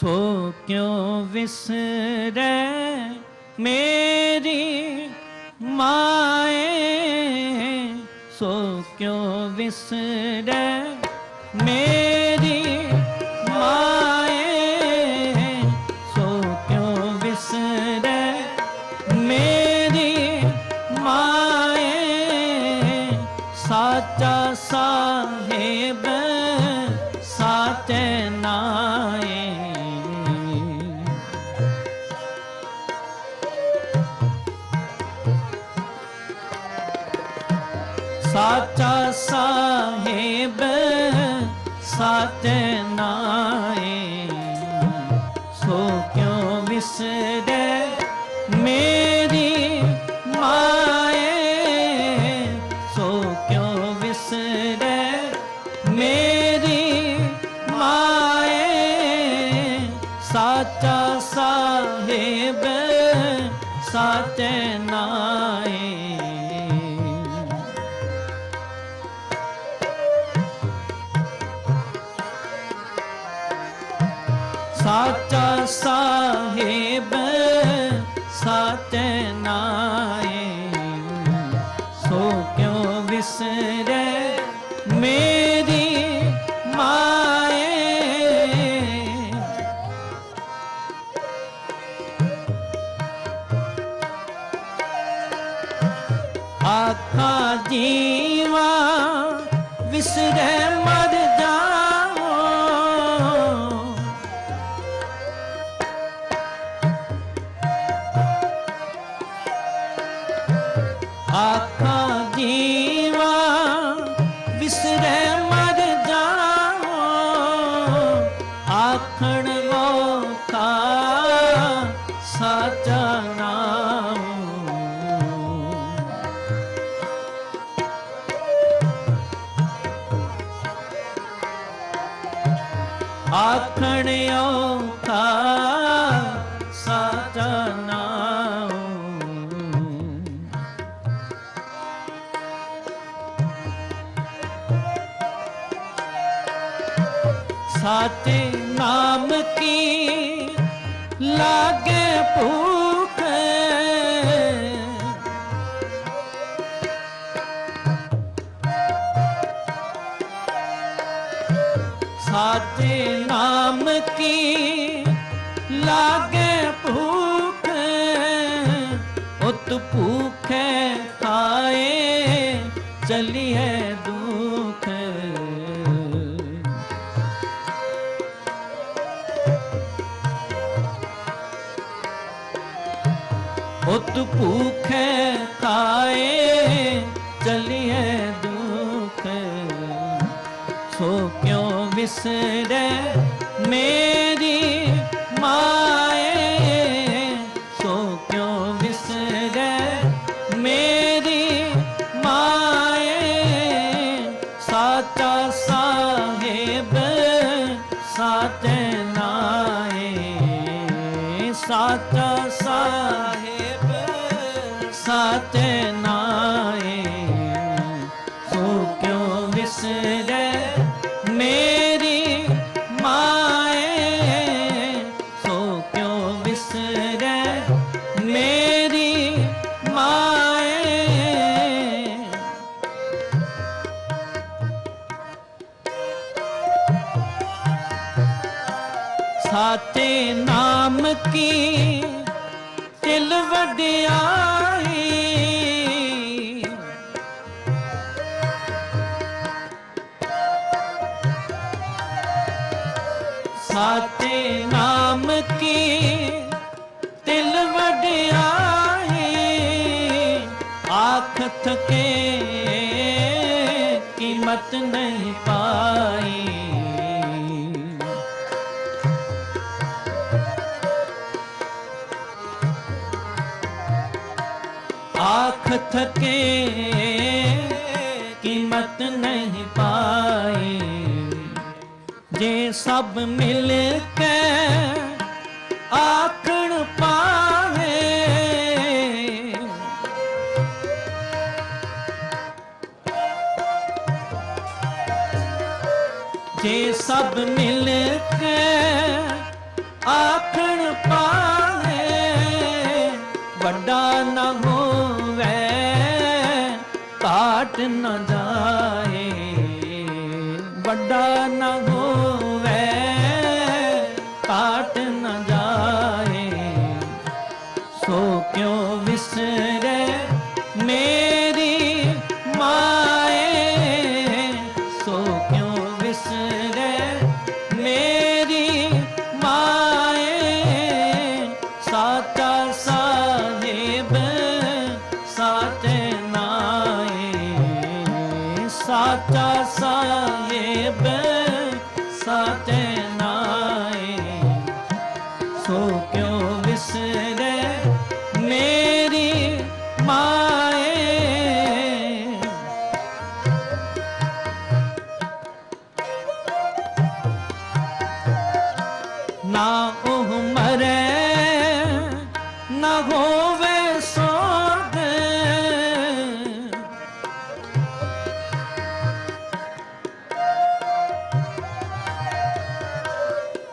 ਸੋ ਕਿਉ ਵਿਸਰੈ ਮੇਰੀ ਮਾਏ? ਸੋ ਕਿਉ ਵਿਸਰੈ ਮੇਰੀ ਸਾਚਾ ਸਾਹਿਬ ਸਾਚੇ ਨਾਏ ਸੋ ਕਿਉ ਵਿਸਰੇ ਮੇਰੀ ਮਾਏ? ਆਖਾਂ ਜੀਵਾ ਵਿਸਰੇ ਸਾਚੇ ਨਾਮ ਕੀ ਲਾਗੇ ਭੂਖ ਸਾਚੇ ਨਾਮ ਕੀ ਲਾਗੇ ਭੂਖ ਉਤ ਭੂਖੇ ਖਾਏ ਚਲੀਏ ਦੁਖ। ਸੋ ਕਿਉ ਵਿਸਰੇ ਮੇ ਸਾਚੇ ਨਾਏ ਆਖ ਥਕੇ ਕੀਮਤ ਨਹੀਂ ਪਾਏ ਜੇ ਸਭ ਮਿਲ ਕੇ ਆਖਣ ਪਾਵੇ ਜੇ ਸਭ ਮਿਲ ਨ ਜਾਏ। ਵੱਡਾ ਨ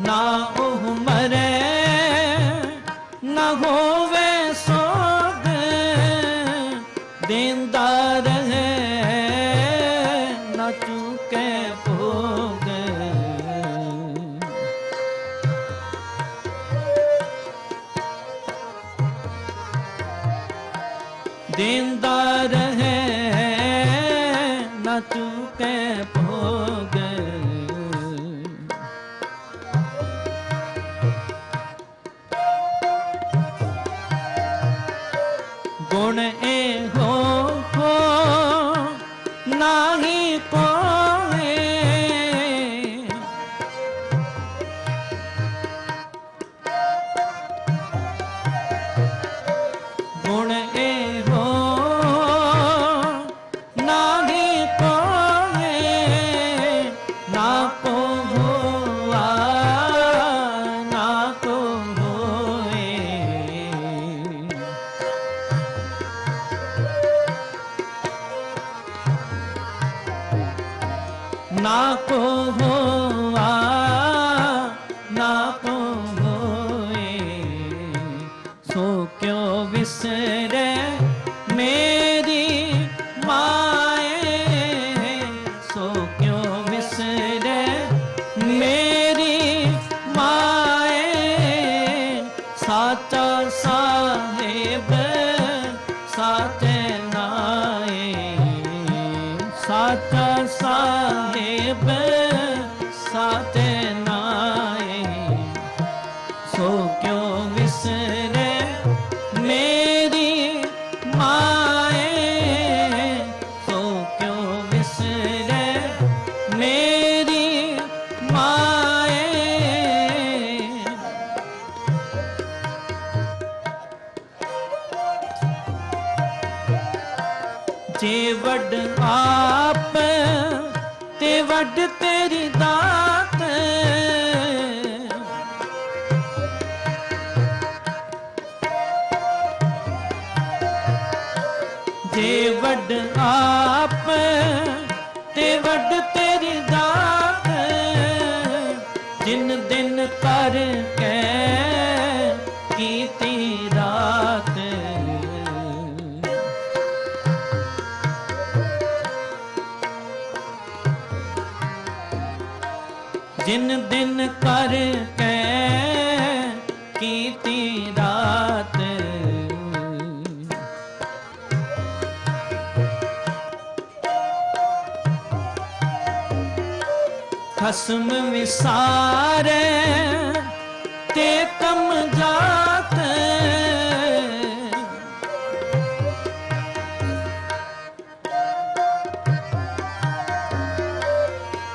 ਨਾ ਉਹ ਮਰੇ, ਨਾ ਹੋਵੇ ਸੋਗ, ਦੇਂਦਾ ਰਹੇ, ਨਾ ਚੁਕੇ ਭੋਗ। ਦੇਂਦਾ ਰਹੇ, ਨਾ ਚੁਕੇ ਨਾ ਕੋ ਹੋਆ ਸੋ ਕਿਉ ਵਿਸਰੇ ਮੇਰੀ ਮਾਏ। ਸੋ ਕਿਉ ਵਿਸਰੇ ਮੇਰੀ ਮਾਏ। ਜੇ ਵੱਡ ਆਪ, ਤੇ ਵੱਡ ਤੇਰੀ ਦਾਤ ਵੱਡ ਆਪ ਤੇ ਵੱਡ ਤੇਰੀ ਦਾਤ। ਜਿਨ ਦਿਨ ਕਰ ਕੇ ਕੀਤੀ ਰਾਤ। ਜਿਨ ਦਿਨ ਕਰ ਖਸਮ ਵਿਸਾਰੇ, ਤੇ ਕਮ ਜਾਤ।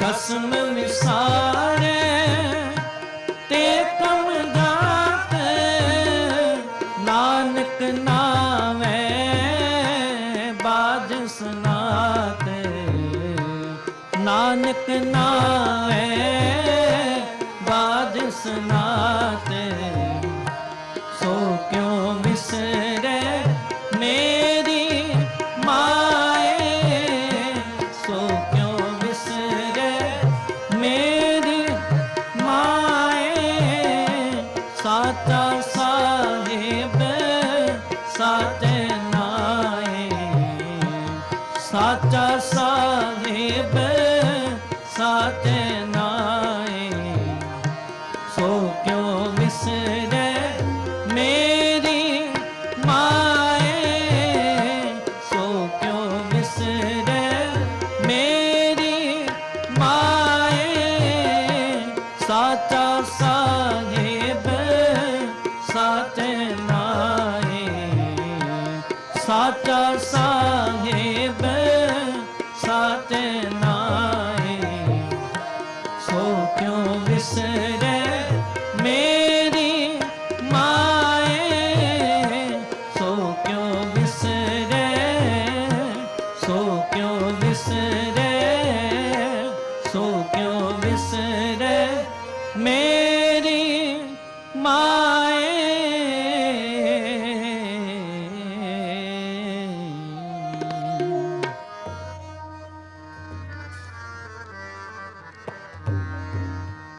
ਕਸਮ ਵਿਸਾਰੇ, ਤੇ ਕਮ ਜਾਤ। ਨਾਨਕ ਨਾਵੇਂ, ਬਾਜ ਸੁਨਾਤ। ਨਾਨਕ ਨਾਵੇਂ ਕਿਉਂ ਵਿਸਰੇ ਸਾਚਾ